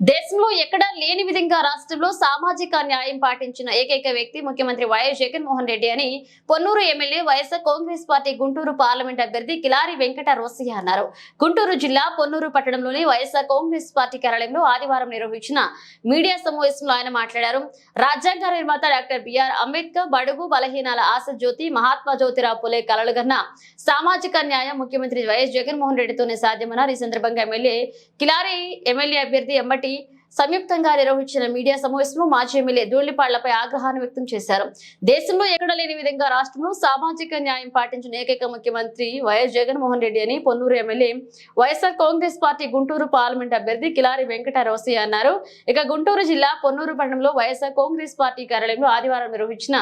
దేశంలో ఎక్కడా లేని విధంగా రాష్ట్రంలో సామాజిక న్యాయం పాటించిన ఏకైక వ్యక్తి ముఖ్యమంత్రి వైఎస్ జగన్మోహన్ రెడ్డి అని Ponnuru MLA YSR Congress party Guntur parliament అభ్యర్థి కిలారి వెంకట రోసయ్య అన్నారు. గుంటూరు జిల్లా పొన్నూరు పట్టణంలోని వైఎస్ఆర్ కాంగ్రెస్ పార్టీ కార్యాలయంలో ఆదివారం నిర్వహించిన మీడియా సమావేశంలో ఆయన మాట్లాడారు. రాజ్యాంగ నిర్మాత డాక్టర్ బిఆర్ అంబేద్కర్ బడుగు బలహీనాల ఆశ జ్యోతి మహాత్మా జ్యోతిరావు పులే కలలుగన్న సామాజిక న్యాయం ముఖ్యమంత్రి వైఎస్ జగన్మోహన్ రెడ్డితోనే సాధ్యమన్నారు. ఈ సందర్భంగా ఎమ్మెల్యే కిలారి ఎమ్మెల్యే అభ్యర్థి ఎంబటి sobre సంయుక్తంగా నిర్వహించిన మీడియా సమావేశంలో మాజీ ఎమ్మెల్యే ధూళిపాళ్ళపై ఆగ్రహాన్ని వ్యక్తం చేశారు. దేశంలో ఎక్కడ లేని విధంగా రాష్ట్రంలో సామాజిక న్యాయం పాటించిన ఏకైక ముఖ్యమంత్రి వైఎస్ జగన్మోహన్ రెడ్డి అని Ponnuru MLA YSR Congress party Guntur parliament అభ్యర్థి కిలారి వెంకట అన్నారు. ఇక గుంటూరు జిల్లా పొన్నూరు పట్టణంలో వైఎస్ఆర్ కాంగ్రెస్ పార్టీ కార్యాలయంలో ఆదివారం నిర్వహించిన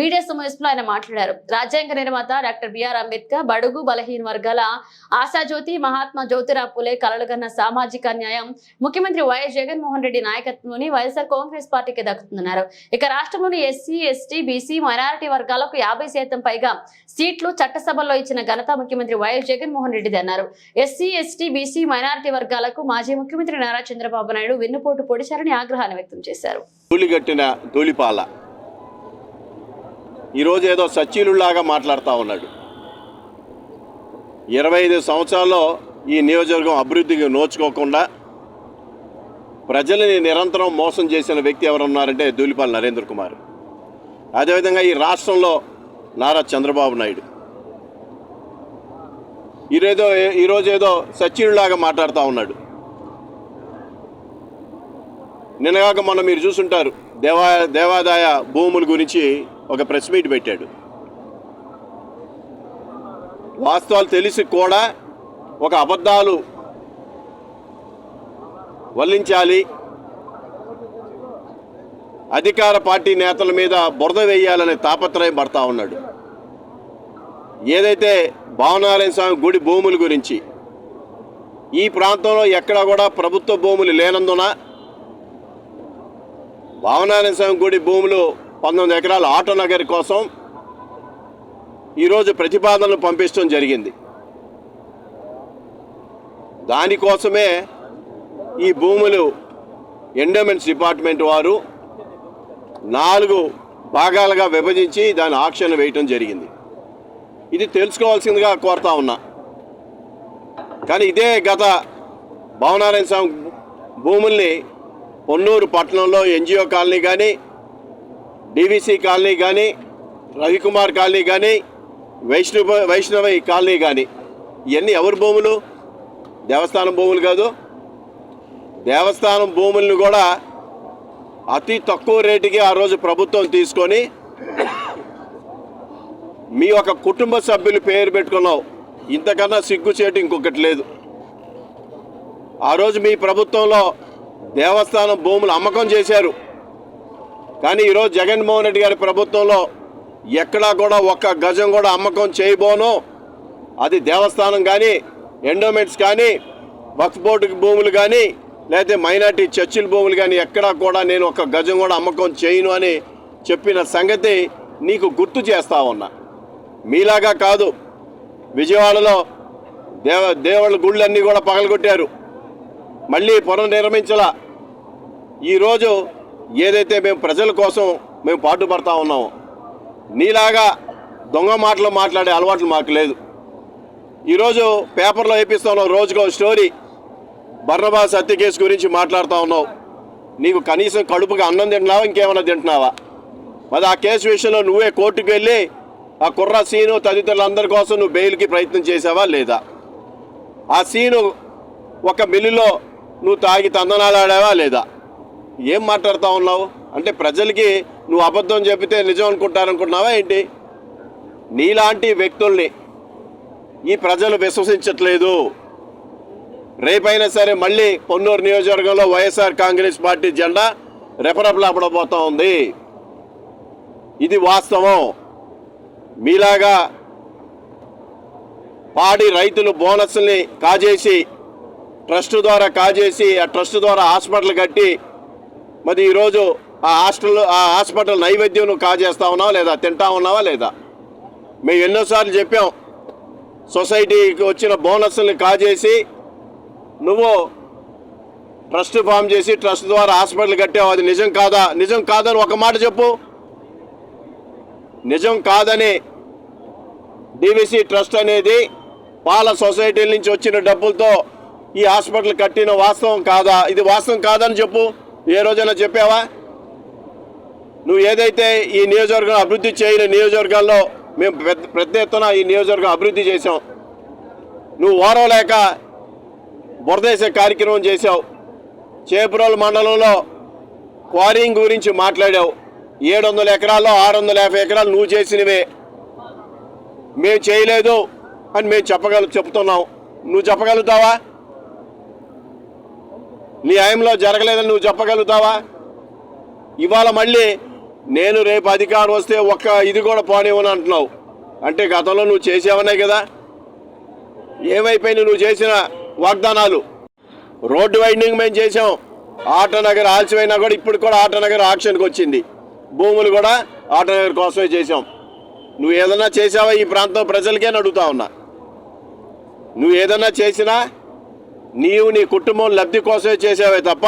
మీడియా సమావేశంలో ఆయన మాట్లాడారు. రాజ్యాంగ నిర్మాత డాక్టర్ బిఆర్ అంబేద్కర్ బడుగు బలహీన వర్గాల ఆశాజ్యోతి మహాత్మా జ్యోతిరావు పులే కలలుగన్న సామాజిక న్యాయం ముఖ్యమంత్రి వైఎస్ జగన్మోహన్ రెడ్డి నాయకత్వంలోని వైఎస్ఆర్ కాంగ్రెస్ పార్టీకి దక్కుతున్నారు ఇక రాష్ట్రంలోని ఎస్సీ ఎస్టీ బీసీ మైనారిటీ వర్గాలకు యాభై శాతం పైగా సీట్లు చట్టసభల్లో ఇచ్చిన ఘనత ముఖ్యమంత్రి వైఎస్ జగన్మోహన్ రెడ్డిది అన్నారు. ఎస్సీ ఎస్టీ బీసీ మైనారిటీ వర్గాలకు మాజీ ముఖ్యమంత్రి నారా చంద్రబాబు నాయుడు వెన్నుపోటు పొడిచారని ఆగ్రహాన్ని వ్యక్తం చేశారు. ధూళిగట్టిన ధూళిపాల. ఈరోజు ఏదో సచ్చీలులాగా మాట్లాడుతూ ఉన్నాడు. ఇరవై ఐదు సంవత్సరాల్లో ఈ నియోజకవర్గం అభివృద్ధికి నోచుకోకుండా ప్రజలని నిరంతరం మోసం చేసిన వ్యక్తి ఎవరున్నారంటే దూలిపాల్ నరేంద్ర కుమార్. అదేవిధంగా ఈ రాష్ట్రంలో నారా చంద్రబాబు నాయుడు. ఈరోజు ఈరోజు ఏదో సచ్చీలులాగా మాట్లాడుతూ ఉన్నాడు. నిన్నగాక మొన్న మీరు చూసుంటారు దేవా దేవాదాయ భూముల గురించి ఒక ప్రెస్ మీట్ పెట్టాడు. వాస్తవాలు తెలిసి కూడా ఒక అబద్ధాలు వల్లించాలి. అధికార పార్టీ నేతల మీద బురద వేయాలనే తాపత్రయం పడతా ఉన్నాడు. ఏదైతే భావనారాయణ స్వామి గుడి భూముల గురించి ఈ ప్రాంతంలో ఎక్కడా కూడా ప్రభుత్వ భూములు లేనందున భావనారాయణ స్వామి గుడి భూములు పంతొమ్మిది ఎకరాల ఆటో నగర్ కోసం ఈరోజు ప్రతిపాదనలు పంపించడం జరిగింది. దానికోసమే ఈ భూములు ఎండోమెంట్స్ డిపార్ట్మెంట్ వారు నాలుగు భాగాలుగా విభజించి దాని ఆక్షన్ వేయటం జరిగింది. ఇది తెలుసుకోవాల్సిందిగా కోరుతా ఉన్నా. కానీ ఇదే గత భావనారాయణ స్వామి భూముల్ని పొన్నూరు పట్టణంలో ఎన్జిఓ కాలనీ కానీ డివిసి కాలనీ కానీ రవికుమార్ కాలనీ కానీ వైష్ణవ వైష్ణవి కాలనీ కానీ ఇవన్నీ ఎవరి భూములు? దేవస్థానం భూములు కాదు. దేవస్థానం భూములను కూడా అతి తక్కువ రేటుకి ఆ రోజు ప్రభుత్వం తీసుకొని మీ ఒక కుటుంబ సభ్యులు పేరు పెట్టుకున్నావు. ఇంతకన్నా సిగ్గుచేటు ఇంకొకటి లేదు. ఆ రోజు మీ ప్రభుత్వంలో దేవస్థానం భూములు అమ్మకం చేశారు. కానీ ఈరోజు జగన్మోహన్ రెడ్డి గారి ప్రభుత్వంలో ఎక్కడా కూడా ఒక్క గజం కూడా అమ్మకం చేయబోను. అది దేవస్థానం కానీ ఎండోమెంట్స్ కానీ వక్ఫ్ బోర్డు భూములు కానీ లేకపోతే మైనార్టీ చర్చిల భూములు కానీ ఎక్కడా కూడా నేను ఒక గజం కూడా అమ్మకం చేయను అని చెప్పిన సంగతి నీకు గుర్తు చేస్తా ఉన్నా. మీలాగా కాదు. విజయవాడలో దేవ దేవుళ్ళ గుళ్ళన్నీ కూడా పగలగొట్టారు. మళ్ళీ పునర్నిర్మించలా. ఈరోజు ఏదైతే మేము ప్రజల కోసం మేము పాటుపడతా ఉన్నామో నీలాగా దొంగ మాటలు మాట్లాడే అలవాట్లు మాకు లేదు. ఈరోజు పేపర్లో వేపిస్తాను రోజుకో స్టోరీ. బర్ణబాస్ హత్య కేసు గురించి మాట్లాడుతూ ఉన్నావు. నీకు కనీసం కడుపుకి అన్నం తింటున్నావా? ఇంకేమైనా తింటున్నావా? మరి ఆ కేసు విషయంలో నువ్వే కోర్టుకు వెళ్ళి ఆ కుర్ర సీను తదితరులందరి కోసం నువ్వు బెయిల్కి ప్రయత్నం చేసావా లేదా? ఆ సీను ఒక మిల్లులో నువ్వు తాగి తందనాలు ఆడావా లేదా? ఏం మాట్లాడుతూ ఉన్నావు? అంటే ప్రజలకి నువ్వు అబద్ధం చెబితే నిజం అనుకుంటారనుకుంటున్నావా ఏంటి? నీలాంటి వ్యక్తుల్ని ఈ ప్రజలు విశ్వసించట్లేదు. రేపైనా సరే మళ్ళీ పొన్నూరు నియోజకవర్గంలో వైఎస్ఆర్ కాంగ్రెస్ పార్టీ జెండా రెపరెపలాపడబోతా ఉంది. ఇది వాస్తవం. మీలాగా పాడి రైతులు బోనస్ని కాజేసి ట్రస్ట్ ద్వారా కాజేసి ఆ ట్రస్ట్ ద్వారా హాస్పిటల్ కట్టి మరి ఈరోజు ఆ హాస్టల్ ఆ హాస్పిటల్ నైవేద్యం నువ్వు కాజేస్తా ఉన్నావా లేదా? తింటా ఉన్నావా లేదా? మేము ఎన్నోసార్లు చెప్పాం సొసైటీకి వచ్చిన బోనస్ని కాజేసి నువ్వు ట్రస్ట్ ఫామ్ చేసి ట్రస్ట్ ద్వారా హాస్పిటల్ కట్టావు. అది నిజం కాదా? నిజం కాదని ఒక మాట చెప్పు. నిజం కాదని డివిసి ట్రస్ట్ అనేది పాల సొసైటీల నుంచి వచ్చిన డబ్బులతో ఈ హాస్పిటల్ కట్టిన వాస్తవం కాదా? ఇది వాస్తవం కాదని చెప్పు. ఏ రోజైనా చెప్పావా? నువ్వు ఏదైతే ఈ నియోజకవర్గం అభివృద్ధి చేయని నియోజకవర్గాల్లో మేము పెద్ద పెద్ద ఎత్తున ఈ నియోజకవర్గం అభివృద్ధి చేసాం నువ్వు ఓరవలేక బురదేసే కార్యక్రమం చేశావు. చేపురోలు మండలంలో క్వారింగ్ గురించి మాట్లాడావు. ఏడు వందల ఎకరాల్లో ఆరు వందల యాభై ఎకరాలు నువ్వు చేసినవే. మేము చేయలేదు అని మేము చెప్పగల చెప్తున్నాం నువ్వు చెప్పగలుగుతావా? నీ హయంలో జరగలేదని నువ్వు చెప్పగలుగుతావా? ఇవాళ మళ్ళీ నేను రేపు అధికారం వస్తే ఒక్క ఇది కూడా పోనివ్వను అంటున్నావు. అంటే గతంలో నువ్వు చేసావనే కదా. ఏమైపోయినా నువ్వు చేసిన వాగ్దానాలు. రోడ్డు వైండింగ్ మేము చేసాం ఆటనగర్ ఆలస్యమైనా కూడా ఇప్పుడు కూడా ఆటనగర్ ఆక్షన్కి వచ్చింది. భూములు కూడా ఆటనగర్ కోసమే చేసాం నువ్వు ఏదన్నా చేసావా ఈ ప్రాంతం ప్రజలకే అడుగుతా ఉన్నా. నువ్వు ఏదన్నా చేసినా నీవు నీ కుటుంబం లబ్ధి కోసమే చేసావే తప్ప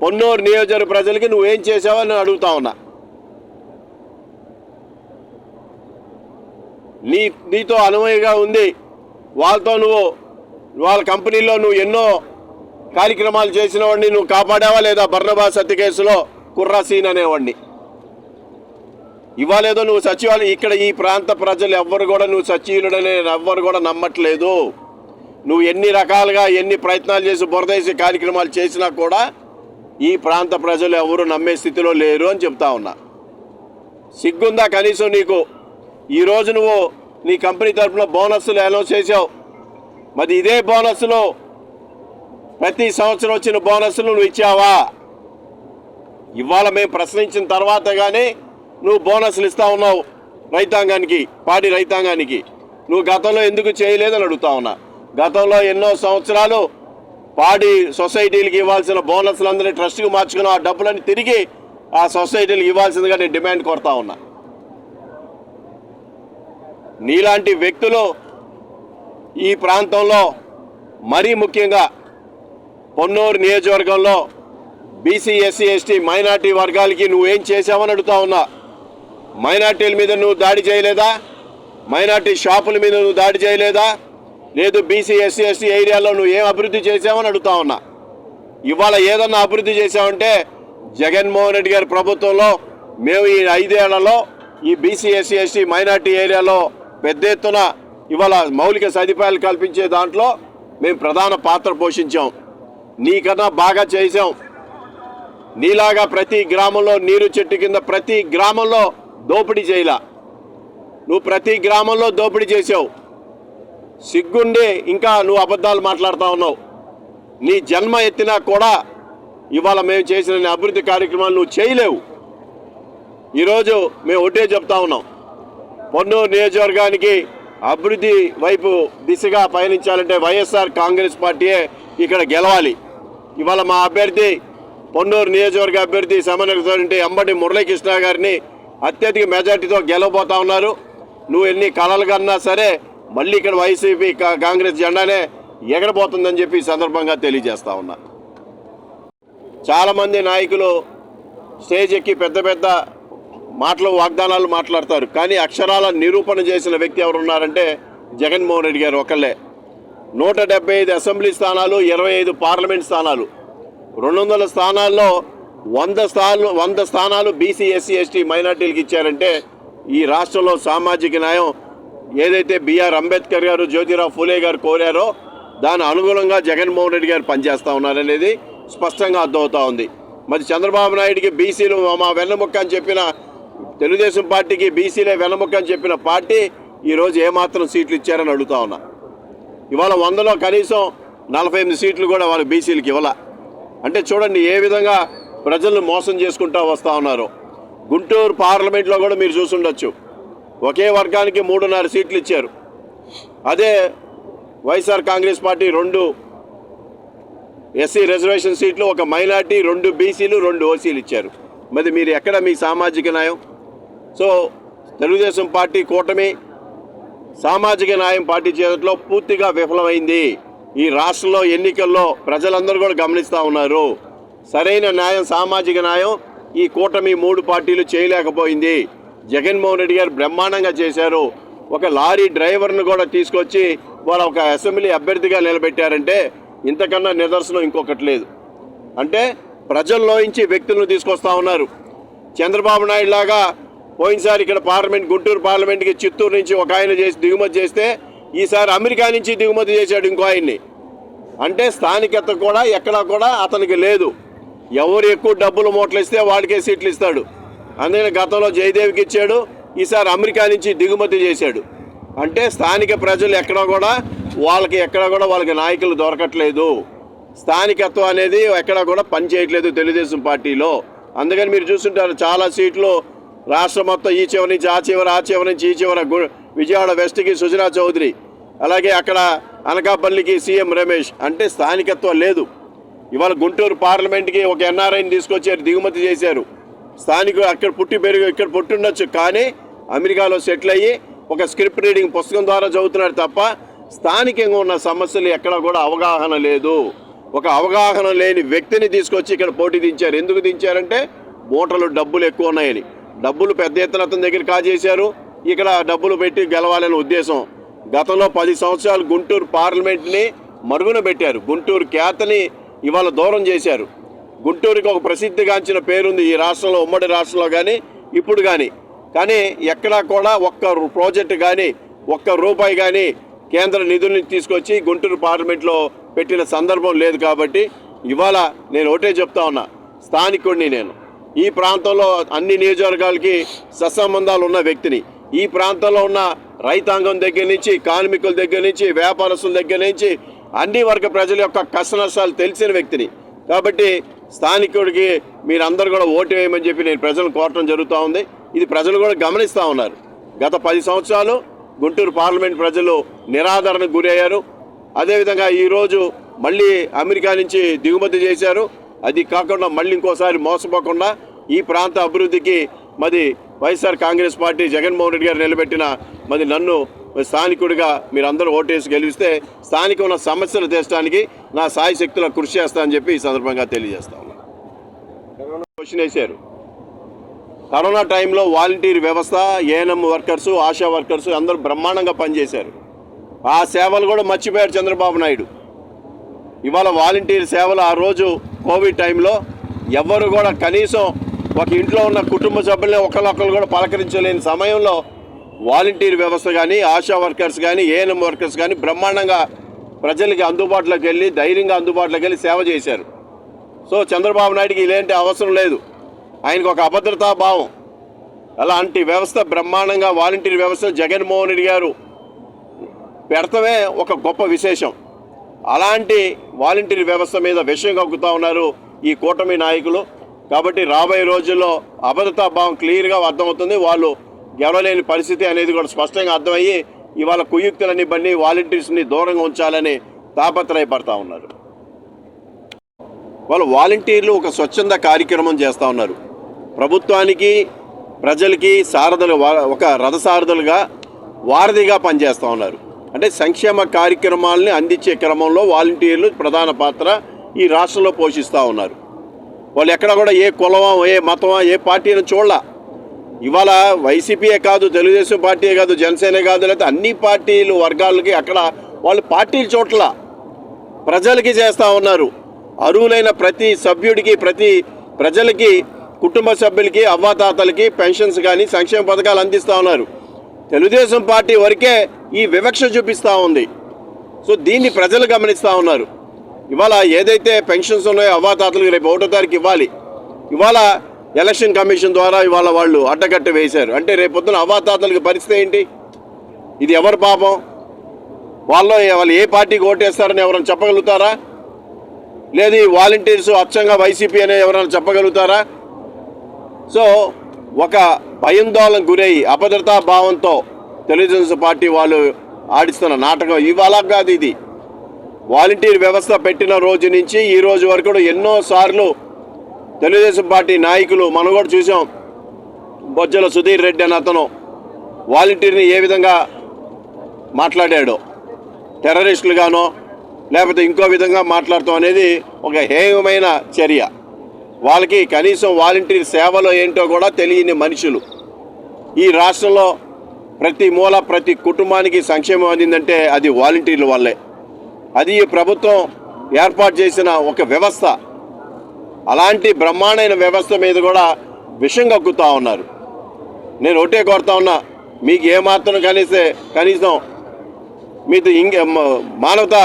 పొన్నూరు నియోజకవర్గ ప్రజలకి నువ్వేం చేసావో అని అడుగుతా ఉన్నా. నీ నీతో అనుమతిగా ఉంది. వాళ్ళతో నువ్వు వాళ్ళ కంపెనీలో నువ్వు ఎన్నో కార్యక్రమాలు చేసిన వాడిని నువ్వు కాపాడావా లేదా బర్ణబా సత్య కేసులో కుర్రాసీన్ అనేవాడిని? ఇవ్వలేదో నువ్వు సచివాలయం ఇక్కడ ఈ ప్రాంత ప్రజలు ఎవ్వరు కూడా నువ్వు సచివుడనే ఎవ్వరు కూడా నమ్మట్లేదు. నువ్వు ఎన్ని రకాలుగా ఎన్ని ప్రయత్నాలు చేసి బురదేసి కార్యక్రమాలు చేసినా కూడా ఈ ప్రాంత ప్రజలు ఎవరు నమ్మే స్థితిలో లేరు అని చెప్తా ఉన్నా. సిగ్గుందా కనీసం నీకు? ఈరోజు నువ్వు నీ కంపెనీ తరఫున బోనస్లు అనౌన్స్ చేసావు మరి ఇదే బోనస్లు ప్రతి సంవత్సరం వచ్చిన బోనస్లు నువ్వు ఇచ్చావా? ఇవాళ మేము ప్రశ్నించిన తర్వాత కానీ నువ్వు బోనస్లు ఇస్తా ఉన్నావు రైతాంగానికి పాడి రైతాంగానికి. నువ్వు గతంలో ఎందుకు చేయలేదని అడుగుతా ఉన్నా. గతంలో ఎన్నో సంవత్సరాలు పాడి సొసైటీలకు ఇవ్వాల్సిన బోనస్లందరినీ ట్రస్ట్కి మార్చుకుని ఆ డబ్బులని తిరిగి ఆ సొసైటీలకు ఇవ్వాల్సిందిగా నేను డిమాండ్ కొడతా ఉన్నా. నీలాంటి వ్యక్తులు ఈ ప్రాంతంలో మరీ ముఖ్యంగా పొన్నూరు నియోజకవర్గంలో బీసీ ఎస్సీ ఎస్టీ మైనార్టీ వర్గాలకి నువ్వేం చేసావని అడుగుతా ఉన్నా. మైనార్టీల మీద నువ్వు దాడి చేయలేదా? మైనార్టీ షాపుల మీద నువ్వు దాడి చేయలేదా? లేదు బీసీ ఎస్సీ ఎస్టీ ఏరియాలో నువ్వు ఏం అభివృద్ధి చేసావని అడుగుతా ఉన్నా. ఇవాళ ఏదన్నా అభివృద్ధి చేసావంటే జగన్మోహన్ రెడ్డి గారి ప్రభుత్వంలో మేము ఈ ఐదేళ్ళలో ఈ బీసీ ఎస్సీ ఎస్టీ మైనార్టీ ఏరియాలో పెద్ద ఎత్తున ఇవాళ మౌలిక సదుపాయాలు కల్పించే దాంట్లో మేము ప్రధాన పాత్ర పోషించాం. నీకన్నా బాగా చేసాం నీలాగా ప్రతి గ్రామంలో నీరు చెట్టు కింద ప్రతి గ్రామంలో దోపిడీ చేయలా. నువ్వు ప్రతి గ్రామంలో దోపిడీ చేసావు సిగ్గుండి ఇంకా నువ్వు అబద్ధాలు మాట్లాడుతూ ఉన్నావు. నీ జన్మ ఎత్తినా కూడా ఇవాళ మేము చేసిన అభివృద్ధి కార్యక్రమాలు నువ్వు చేయలేవు. ఈరోజు మేము ఒకటే చెప్తా ఉన్నాం. పొన్నూరు నియోజకవర్గానికి అభివృద్ధి వైపు దిశగా పయనించాలంటే వైఎస్ఆర్ కాంగ్రెస్ పార్టీయే ఇక్కడ గెలవాలి. ఇవాళ మా అభ్యర్థి పొన్నూరు నియోజకవర్గ అభ్యర్థి సమన్వయతో అంబటి మురళీకృష్ణ గారిని అత్యధిక మెజార్టీతో గెలవబోతా ఉన్నారు. నువ్వు ఎన్ని కలలు కన్నా సరే మళ్ళీ ఇక్కడ వైసీపీ కా- కాంగ్రెస్ జెండానే ఎగరబోతుందని చెప్పి సందర్భంగా తెలియజేస్తా ఉన్నా. చాలామంది నాయకులు స్టేజ్ ఎక్కి పెద్ద పెద్ద మాటలు వాగ్దానాలు మాట్లాడతారు. కానీ అక్షరాల నిరూపణ చేసిన వ్యక్తి ఎవరు ఉన్నారంటే జగన్మోహన్ రెడ్డి గారు ఒకళ్ళే. నూట డెబ్బై ఐదు అసెంబ్లీ స్థానాలు ఇరవై ఐదు పార్లమెంట్ స్థానాలు. రెండు వందల స్థానాల్లో వంద స్థానాలు వంద స్థానాలు బీసీ ఎస్సీ ఎస్టీ మైనార్టీలకు ఇచ్చారంటే ఈ రాష్ట్రంలో సామాజిక న్యాయం ఏదైతే బిఆర్ అంబేద్కర్ గారు జ్యోతిరావు ఫూలే గారు కోరారో దాని అనుగుణంగా జగన్మోహన్ రెడ్డి గారు పనిచేస్తూ ఉన్నారనేది స్పష్టంగా అర్థమవుతా ఉంది. మరి చంద్రబాబు నాయుడికి బీసీలు మా వెన్నముక్క అని చెప్పిన తెలుగుదేశం పార్టీకి బీసీలే వెన్నముక్క అని చెప్పిన పార్టీ ఈరోజు ఏమాత్రం సీట్లు ఇచ్చారని అడుగుతా ఉన్నా. ఇవాళ వందలో కనీసం నలభై ఎనిమిది సీట్లు కూడా వాళ్ళ బీసీలకు ఇవ్వాల. అంటే చూడండి ఏ విధంగా ప్రజలను మోసం చేసుకుంటూ వస్తూ ఉన్నారు. గుంటూరు పార్లమెంట్లో కూడా మీరు చూసుండొచ్చు. ఒకే వర్గానికి మూడున్నర సీట్లు ఇచ్చారు. అదే వైఎస్ఆర్ కాంగ్రెస్ పార్టీ రెండు ఎస్సీ రిజర్వేషన్ సీట్లు ఒక మైనార్టీ రెండు బీసీలు రెండు ఓసీలు ఇచ్చారు. మరి మీరు ఎక్కడ మీ సామాజిక న్యాయం? సో తెలుగుదేశం పార్టీ కూటమి సామాజిక న్యాయం పార్టీ చేయడంలో పూర్తిగా విఫలమైంది. ఈ రాష్ట్రంలో ఎన్నికల్లో ప్రజలందరూ కూడా గమనిస్తూ ఉన్నారు. సరైన న్యాయం సామాజిక న్యాయం ఈ కూటమి మూడు పార్టీలు చేయలేకపోయింది. జగన్మోహన్ రెడ్డి గారు బ్రహ్మాండంగా చేశారు. ఒక లారీ డ్రైవర్ను కూడా తీసుకొచ్చి వాళ్ళు ఒక అసెంబ్లీ అభ్యర్థిగా నిలబెట్టారంటే ఇంతకన్నా నిదర్శనం ఇంకొకటి లేదు. అంటే ప్రజల్లోంచి వ్యక్తులను తీసుకొస్తా ఉన్నారు. చంద్రబాబు నాయుడు లాగా పోయినసారి ఇక్కడ పార్లమెంట్ గుంటూరు పార్లమెంట్కి చిత్తూరు నుంచి ఒక ఆయన చేసి దిగుమతి చేస్తే ఈసారి అమెరికా నుంచి దిగుమతి చేశాడు ఇంకో ఆయన్ని. అంటే స్థానికత కూడా ఎక్కడా కూడా అతనికి లేదు. ఎవరు ఎక్కువ డబ్బులు మూటలు ఇస్తే వాడికే సీట్లు ఇస్తాడు. అందుకని గతంలో జయదేవికి ఇచ్చాడు ఈసారి అమెరికా నుంచి దిగుమతి చేశాడు. అంటే స్థానిక ప్రజలు ఎక్కడా కూడా వాళ్ళకి ఎక్కడా కూడా వాళ్ళకి నాయకులు దొరకట్లేదు. స్థానికత్వం అనేది ఎక్కడా కూడా పనిచేయట్లేదు తెలుగుదేశం పార్టీలో. అందుకని మీరు చూస్తుంటారు చాలా సీట్లు రాష్ట్రం మొత్తం ఈ చివరి నుంచి ఆ చివరి ఆ చివరి నుంచి ఈ చివర గు- విజయవాడ వెస్ట్కి సుజనా చౌదరి. అలాగే అక్కడ అనకాపల్లికి సీఎం రమేష్. అంటే స్థానికత్వం లేదు. ఇవాళ గుంటూరు పార్లమెంట్కి ఒక ఎన్ఆర్ఐని తీసుకొచ్చారు దిగుమతి చేశారు. స్థానికులు అక్కడ పుట్టి పెరుగు ఇక్కడ పుట్టుండొచ్చు. కానీ అమెరికాలో సెటిల్ అయ్యి ఒక స్క్రిప్ట్ రీడింగ్ పుస్తకం ద్వారా చదువుతున్నాడు తప్ప స్థానికంగా ఉన్న సమస్యలు ఎక్కడ కూడా అవగాహన లేదు. ఒక అవగాహన లేని వ్యక్తిని తీసుకొచ్చి ఇక్కడ పోటీ దించారు. ఎందుకు దించారంటే మూటలు డబ్బులు ఎక్కువ ఉన్నాయని. డబ్బులు పెద్ద ఎత్తున అతని దగ్గర కాజేశారు. ఇక్కడ డబ్బులు పెట్టి గెలవాలనే ఉద్దేశం. గతంలో పది సంవత్సరాలు గుంటూరు పార్లమెంట్ని మరుగున పెట్టారు. గుంటూరు ఖ్యాతని ఇవాళ దూరం చేశారు. గుంటూరుకి ఒక ప్రసిద్ధిగాంచిన పేరుంది ఈ రాష్ట్రంలో ఉమ్మడి రాష్ట్రంలో కానీ ఇప్పుడు కానీ కానీ ఎక్కడా కూడా ఒక్క ప్రాజెక్టు కానీ ఒక్క రూపాయి కానీ కేంద్ర నిధుల్ని తీసుకొచ్చి గుంటూరు పార్లమెంట్లో పెట్టిన సందర్భం లేదు కాబట్టి ఇవాళ నేను ఒకటే చెప్తా ఉన్నా. స్థానికుడిని నేను. ఈ ప్రాంతంలో అన్ని నియోజకవర్గాలకి సత్సంబంధాలు ఉన్న వ్యక్తిని. ఈ ప్రాంతంలో ఉన్న రైతాంగం దగ్గర నుంచి కార్మికుల దగ్గర నుంచి వ్యాపారస్తుల దగ్గర నుంచి అన్ని వర్గ ప్రజల యొక్క కష్ట నష్టాలు తెలిసిన వ్యక్తిని. కాబట్టి స్థానికుడికి మీరందరూ కూడా ఓటు వేయమని చెప్పి నేను ప్రజలను కోరటం జరుగుతూ ఉంది. ఇది ప్రజలు కూడా గమనిస్తూ ఉన్నారు. గత పది సంవత్సరాలు గుంటూరు పార్లమెంట్ ప్రజలు నిరాదరణకు గురయ్యారు. అదేవిధంగా ఈరోజు మళ్ళీ అమెరికా నుంచి దిగుమతి చేశారు. అది కాకుండా మళ్ళీ ఇంకోసారి మోసపోకుండా ఈ ప్రాంత అభివృద్ధికి మరి YSR Congress party Jaganmohan Reddy garu నిలబెట్టిన మరి నన్ను స్థానికుడిగా మీరందరూ ఓటేసి గెలిస్తే స్థానిక ఉన్న సమస్యలు తీర్చడానికి నా సాయి శక్తుల కృషి చేస్తానని చెప్పి ఈ సందర్భంగా తెలియజేస్తా ఉన్నాను క్వశ్చన్ వేశారు. కరోనా టైంలో వాలంటీర్ వ్యవస్థ ఏఎన్ఎం వర్కర్సు ఆశా వర్కర్సు అందరూ బ్రహ్మాండంగా పనిచేశారు. ఆ సేవలు కూడా మర్చిపోయారు చంద్రబాబు నాయుడు. ఇవాళ వాలంటీర్ సేవలు ఆ రోజు కోవిడ్ టైంలో ఎవ్వరు కూడా కనీసం ఒక ఇంట్లో ఉన్న కుటుంబ సభ్యుల్ని ఒకరినొకరు కూడా పలకరించలేని సమయంలో వాలంటీర్ వ్యవస్థ కానీ ఆశా వర్కర్స్ కానీ ఏఎన్ఎం వర్కర్స్ కానీ బ్రహ్మాండంగా ప్రజలకి అందుబాటులోకి వెళ్ళి ధైర్యంగా అందుబాటులోకి వెళ్ళి సేవ చేశారు. సో చంద్రబాబు నాయుడికి ఇలాంటి అవసరం లేదు. ఆయనకు ఒక అభద్రతా భావం. అలాంటి వ్యవస్థ బ్రహ్మాండంగా వాలంటీర్ వ్యవస్థ జగన్మోహన్ రెడ్డి గారు పెడతమే ఒక గొప్ప విశేషం. అలాంటి వాలంటీర్ వ్యవస్థ మీద విషయం కక్కుతా ఉన్నారు ఈ కూటమి నాయకులు. కాబట్టి రాబోయే రోజుల్లో అభద్రతా భావం క్లియర్గా అర్థమవుతుంది. వాళ్ళు గెలవలేని పరిస్థితి అనేది కూడా స్పష్టంగా అర్థమయ్యి ఇవాళ కుయుక్తులని బండి వాలంటీర్స్ని దూరంగా ఉంచాలని తాపత్రయపడతా ఉన్నారు. వాళ్ళు వాలంటీర్లు ఒక స్వచ్ఛంద కార్యక్రమం చేస్తూ ఉన్నారు. ప్రభుత్వానికి ప్రజలకి సారథులు ఒక రథసారథులుగా వారధిగా పనిచేస్తూ ఉన్నారు. అంటే సంక్షేమ కార్యక్రమాలని అందించే క్రమంలో వాలంటీర్లు ప్రధాన పాత్ర ఈ రాష్ట్రంలో పోషిస్తూ ఉన్నారు. వాళ్ళు ఎక్కడ కూడా ఏ కులమా ఏ మతమా ఏ పార్టీని చూడాల. ఇవాళ వైసీపీయే కాదు తెలుగుదేశం పార్టీయే కాదు జనసేన కాదు లేకపోతే అన్ని పార్టీలు వర్గాలకి అక్కడ వాళ్ళు పార్టీలు చోట్ల ప్రజలకి చేస్తూ ఉన్నారు. అర్హులైన ప్రతి సభ్యుడికి ప్రతి ప్రజలకి కుటుంబ సభ్యులకి అవ్వాతాతలకి పెన్షన్స్ కానీ సంక్షేమ పథకాలు అందిస్తూ ఉన్నారు. తెలుగుదేశం పార్టీ వరకే ఈ వివక్ష చూపిస్తూ ఉంది. సో దీన్ని ప్రజలు గమనిస్తూ ఉన్నారు. ఇవాళ ఏదైతే పెన్షన్స్ ఉన్నాయో అవ్వాతాతలకు రేపు ఒకటో తారీఖు ఇవ్వాలి. ఇవాళ ఎలక్షన్ కమిషన్ ద్వారా ఇవాళ వాళ్ళు అడ్డకట్ట వేశారు. అంటే రేపు పొద్దున అవ్వాతాతలకు పరిస్థితి ఏంటి? ఇది ఎవరి పాపం? వాళ్ళు వాళ్ళు ఏ పార్టీకి ఓటేస్తారని ఎవరైనా చెప్పగలుగుతారా? లేదు వాలంటీర్స్ అచ్చంగా వైసీపీ అనే ఎవరైనా చెప్పగలుగుతారా? సో ఒక భయందోళన గురై అభద్రతా భావంతో తెలుగుదేశం పార్టీ వాళ్ళు ఆడిస్తున్న నాటకం ఇవాళ కాదు ఇది. వాలంటీర్ వ్యవస్థ పెట్టిన రోజు నుంచి ఈ రోజు వరకు కూడా ఎన్నోసార్లు తెలుగుదేశం పార్టీ నాయకులు మనం కూడా చూసాం. బొజ్జల సుధీర్ రెడ్డి అని అతను వాలంటీర్ని ఏ విధంగా మాట్లాడాడో. టెర్రరిస్టులుగానో లేకపోతే ఇంకో విధంగా మాట్లాడటం అనేది ఒక హేయమైన చర్య. వాళ్ళకి కనీసం వాలంటీర్ సేవలో ఏంటో కూడా తెలియని మనుషులు. ఈ రాష్ట్రంలో ప్రతి మూల ప్రతి కుటుంబానికి సంక్షేమం అందిందంటే అది వాలంటీర్ల వల్లే అది ఈ ప్రభుత్వం ఏర్పాటు చేసిన ఒక వ్యవస్థ. అలాంటి బ్రహ్మాండమైన వ్యవస్థ మీద కూడా విషం కక్కుతా ఉన్నారు. నేను ఒకటే కోరుతా ఉన్నా మీకు ఏమాత్రం కనీసే కనీసం మీతో ఇంక మానవత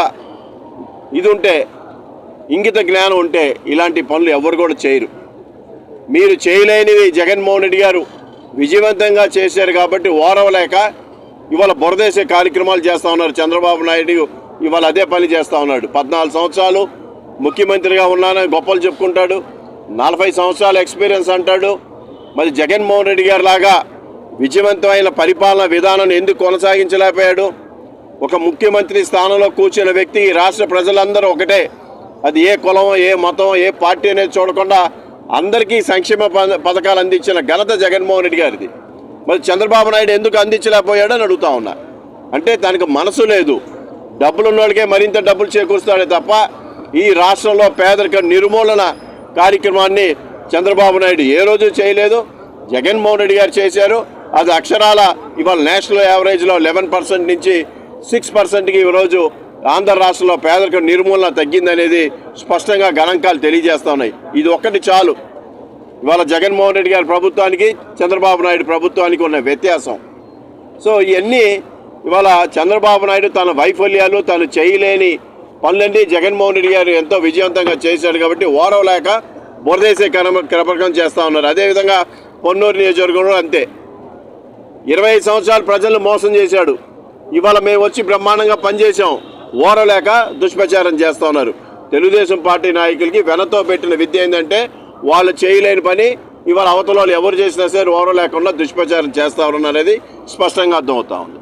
ఇది ఉంటే ఇంగిత జ్ఞానం ఉంటే ఇలాంటి పనులు ఎవరు కూడా చేయరు. మీరు చేయలేనివి జగన్మోహన్ రెడ్డి గారు విజయవంతంగా చేశారు కాబట్టి ఓరవలేక ఇవాళ బురదేసే కార్యక్రమాలు చేస్తూ ఉన్నారు చంద్రబాబు నాయుడు. ఇవాళ అదే పని చేస్తూ ఉన్నాడు. పద్నాలుగు సంవత్సరాలు ముఖ్యమంత్రిగా ఉన్నానని గొప్పలు చెప్పుకుంటాడు. నలభై సంవత్సరాల ఎక్స్పీరియన్స్ అంటాడు. మరి జగన్మోహన్ రెడ్డి గారి లాగా విజయవంతమైన పరిపాలన విధానాన్ని ఎందుకు కొనసాగించలేకపోయాడు? ఒక ముఖ్యమంత్రి స్థానంలో కూర్చున్న వ్యక్తి రాష్ట్ర ప్రజలందరూ ఒకటే. అది ఏ కులం ఏ మతం ఏ పార్టీ అనేది చూడకుండా అందరికీ సంక్షేమ పథకాలు అందించిన ఘనత జగన్మోహన్ రెడ్డి గారిది. మరి చంద్రబాబు నాయుడు ఎందుకు అందించలేకపోయాడు అని అడుగుతా ఉన్నా. అంటే దానికి మనసు లేదు. డబ్బులు ఉన్నోళ్ళకే మరింత డబ్బులు చేకూరుస్తాడే తప్ప ఈ రాష్ట్రంలో పేదరిక నిర్మూలన కార్యక్రమాన్ని చంద్రబాబు నాయుడు ఏ రోజు చేయలేదు. జగన్మోహన్ రెడ్డి గారు చేశారు. అది అక్షరాల ఇవాళ నేషనల్ యావరేజ్లో లెవెన్ పర్సెంట్ నుంచి సిక్స్ పర్సెంట్కి ఈరోజు ఆంధ్ర రాష్ట్రంలో పేదరిక నిర్మూలన తగ్గిందనేది స్పష్టంగా గణాంకాలు తెలియజేస్తా ఉన్నాయి. ఇది ఒక్కటి చాలు. ఇవాళ జగన్మోహన్ రెడ్డి గారి ప్రభుత్వానికి చంద్రబాబు నాయుడు ప్రభుత్వానికి ఉన్న వ్యత్యాసం. సో ఇవన్నీ ఇవాళ చంద్రబాబు నాయుడు తన వైఫల్యాలు తను చేయలేని పనులన్నీ జగన్మోహన్ రెడ్డి గారు ఎంతో విజయవంతంగా చేశాడు కాబట్టి ఓరవలేక బురదేసే క్రమ క్రమకం చేస్తూ ఉన్నారు. అదేవిధంగా పొన్నూరు నియోజకవర్గంలో అంతే. ఇరవై సంవత్సరాలు ప్రజలను మోసం చేశాడు. ఇవాళ మేము వచ్చి బ్రహ్మాండంగా పనిచేసాం ఓరలేక దుష్ప్రచారం చేస్తూ ఉన్నారు. తెలుగుదేశం పార్టీ నాయకులకి వెనతో పెట్టిన విద్య ఏంటంటే వాళ్ళు చేయలేని పని ఇవాళ అవతల వాళ్ళు ఎవరు చేసినా సరే ఓరలేకుండా దుష్ప్రచారం చేస్తా ఉన్నారు అనేది స్పష్టంగా అర్థమవుతా ఉంది.